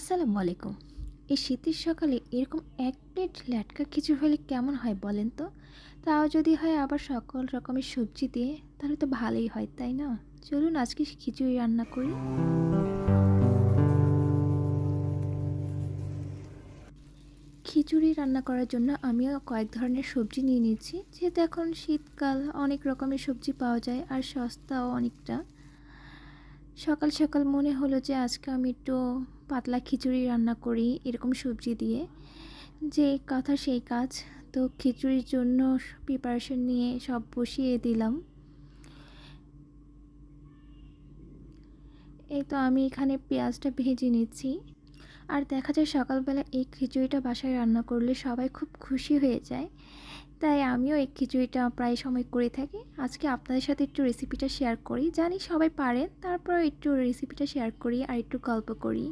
আসসালামু আলাইকুম। এই শীতের সকালে এরকম এক প্লেট ল্যাটকা খিচুড়ি হলে কেমন হয় বলেন তো? তাও যদি হয় আবার সকল রকমের সবজি দিয়ে, তাহলে তো ভালোই হয়, তাই না? চলুন আজকে খিচুড়ি রান্না করি। খিচুড়ি রান্না করার জন্য আমিও কয়েক ধরনের সবজি নিয়ে নিয়েছি। যেহেতু এখন শীতকাল, অনেক রকমের সবজি পাওয়া যায় আর সস্তাও অনেকটা। সকাল সকাল মনে হলো যে আজকে আমি একটু পাতলা খিচুড়ি রান্না করি, এরকম সবজি দিয়ে। যে কথা সেই কাজ। তো খিচুড়ির জন্য প্রিপারেশন নিয়ে সব বসিয়ে দিলাম। এই তো আমি এখানে পেঁয়াজটা ভেজে নিচ্ছি। আর দেখা যায় সকালবেলা এই খিচুড়িটা বাসায় রান্না করলে সবাই খুব খুশি হয়ে যায়। তাই আমিও এই খিচুড়িটা প্রায় সময় করে থাকি। আজকে আপনাদের সাথে একটু রেসিপিটা শেয়ার করি। জানি সবাই পারেন তারপর একটু রেসিপিটা শেয়ার করি আর একটু গল্প করি।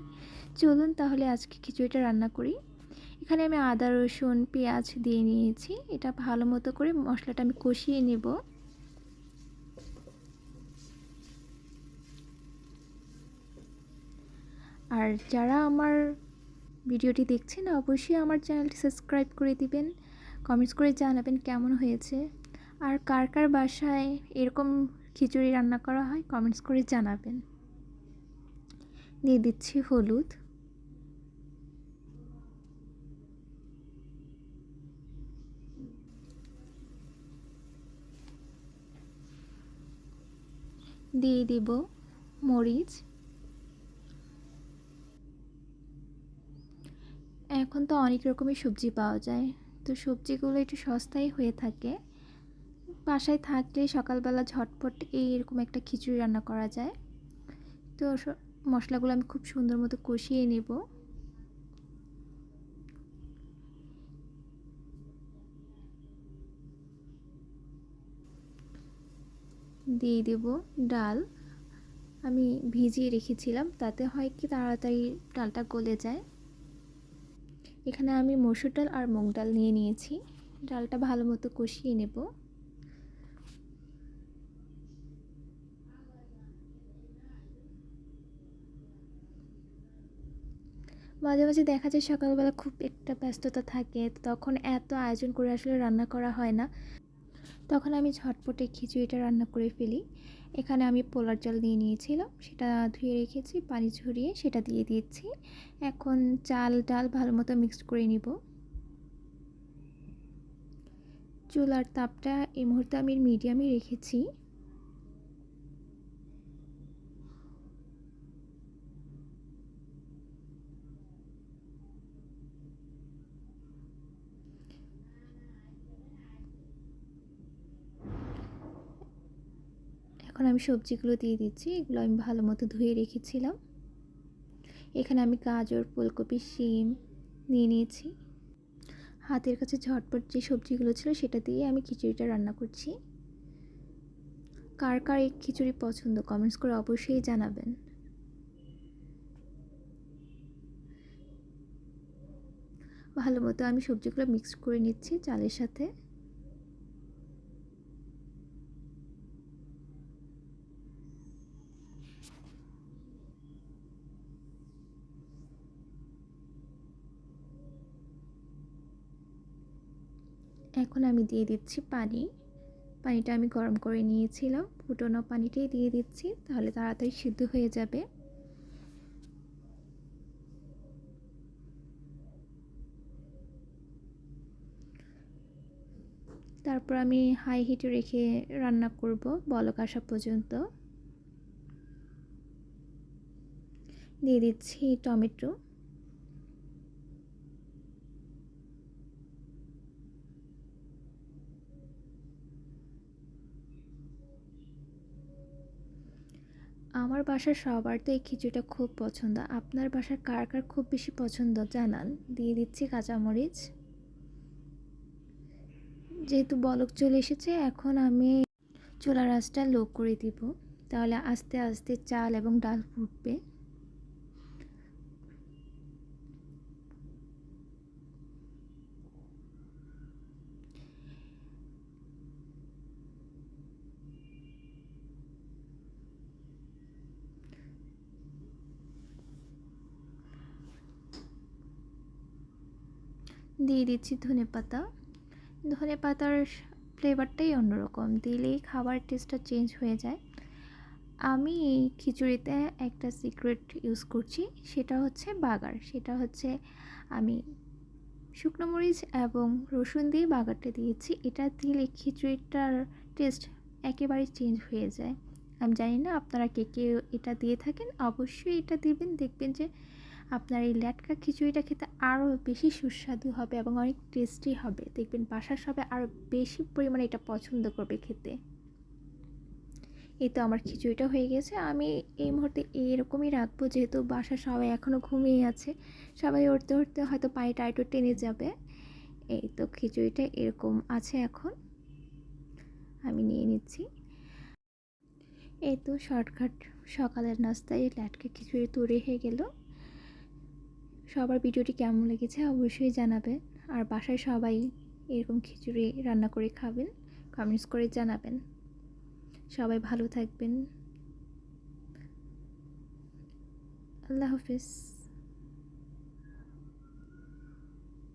চলুন তাহলে আজকে খিচুড়িটা রান্না করি। এখানে আমি আদা, রসুন, পেঁয়াজ দিয়ে নিয়েছি। এটা ভালো মতো করে মশলাটা আমি কষিয়ে নেব। আর যারা আমার ভিডিওটি দেখছেন, অবশ্যই আমার চ্যানেলটি সাবস্ক্রাইব করে দিবেন। কমেন্টস করে জানাবেন কেমন হয়েছে। আর কার কার বাসায় এরকম খিচুড়ি রান্না করা হয় কমেন্টস করে জানাবেন। দিয়ে দিচ্ছি হলুদ। দিয়ে দিব মরিচ। এখন তো অনেক রকমের সবজি পাওয়া যায়। তো সবজিগুলো একটু সস্তাই হয়ে থাকে। বাসায় থাকলে সকালবেলা ঝটপট এই এরকম একটা খিচুড়ি রান্না করা যায়। তো মশলাগুলো আমি খুব সুন্দর মতো কষিয়ে নেব। দিয়ে দেব ডাল। আমি ভিজিয়ে রেখেছিলাম, তাতে হয় কি তাড়াতাড়ি ডালটা গলে যায়। এখানে আমি মসুর ডাল আর মুগ ডাল নিয়ে নিয়েছি। ডালটা ভালো মতো কষিয়ে নেব। মাঝে মাঝে দেখা যায় সকালবেলা খুব একটা ব্যস্ততা থাকে তখন এত আয়োজন করে আসলে রান্না করা হয় না। তখন আমি ঝটপটে খিচুড়িটা রান্না করে ফেলি। এখানে আমি পোলার জল দিয়ে নিয়েছিলাম, সেটা ধুয়ে রেখেছি, পানি ঝরিয়ে সেটা দিয়ে দিয়েছি এখন চাল, ডাল ভালো মতো মিক্সড করে নিব। চুলার তাপটা এই মুহূর্তে আমি মিডিয়ামে রেখেছি। এখন আমি সবজিগুলো দিয়ে দিচ্ছি, এগুলো আমি ভালো মতো ধুয়ে রেখেছিলাম। এখানে আমি গাজর, ফুলকপি, শিম নিয়ে নিয়েছি। হাতের কাছে ঝটপট যে সবজিগুলো ছিল সেটা দিয়ে আমি খিচুড়িটা রান্না করছি। কার কার এই খিচুড়ি পছন্দ কমেন্টস করে অবশ্যই জানাবেন। ভালো মতো আমি সবজিগুলো মিক্স করে নিচ্ছি চালের সাথে। এখন আমি দিয়ে দিচ্ছি পানি। পানিটা আমি গরম করে নিয়েছিলাম। ফুটনো পানিটাই দিয়ে দিচ্ছি, তাহলে তাড়াতাড়ি সিদ্ধ হয়ে যাবে। তারপর আমি হাই হিটে রেখে রান্না করব বলক আসা পর্যন্ত। দিয়ে দিচ্ছি টমেটো। আমার বাসার সবার তো এই খিচুড়িটা খুব পছন্দ। আপনার বাসার কার কার খুব বেশি পছন্দ জানান? দিয়ে দিচ্ছি কাঁচামরিচ। যেহেতু বলক চলে এসেছে, এখন আমি চোলা রাসটা লো করে দিব। তাহলে আস্তে আস্তে চাল এবং ডাল ফুটবে। দিয়ে দিচ্ছি ধনে পাতা। ধনে পাতার ফ্লেভারটাই অন্যরকম। দিলেই খাবার টেস্টটা চেঞ্জ হয়ে যায়। আমি এই খিচুড়িতে একটা সিক্রেট ইউজ করছি, সেটা হচ্ছে বাগার। সেটা হচ্ছে আমি শুকনো মরিচ এবং রসুন দিয়ে বাগারটা দিয়েছি। এটা দিলে খিচুড়িটার টেস্ট একেবারে চেঞ্জ হয়ে যায়। আমি জানি না আপনারা কে কে এটা দিয়ে থাকেন। অবশ্যই এটা দিবেন। দেখবেন যে আপনার এই ল্যাটকা খিচুড়িটা খেতে আরও বেশি সুস্বাদু হবে এবং অনেক টেস্টি হবে। দেখবেন বাসার সবাই আরও বেশি পরিমাণে এটা পছন্দ করবে খেতে। এই তো আমার খিচুড়িটা হয়ে গেছে। আমি এই মুহূর্তে এরকমই রাখব, যেহেতু বাসার সবাই এখনও ঘুমিয়ে আছে। সবাই উঠতে উঠতে হয়তো পায়েটা একটু টেনে যাবে। এই তো খিচুড়িটা এরকম আছে এখন। আমি নিয়ে নিচ্ছি। এই তো শর্টকাট সকালের নাস্তায় ল্যাটকা খিচুড়ি তৈরি হয়ে গেল। সবার ভিডিওটি কেমন লেগেছে অবশ্যই জানাবেন। আর বাসায় সবাই এরকম খিচুড়ি রান্না করে খাবেন কমেন্টস করে জানাবেন। সবাই ভালো থাকবেন। আল্লাহ হাফিজ।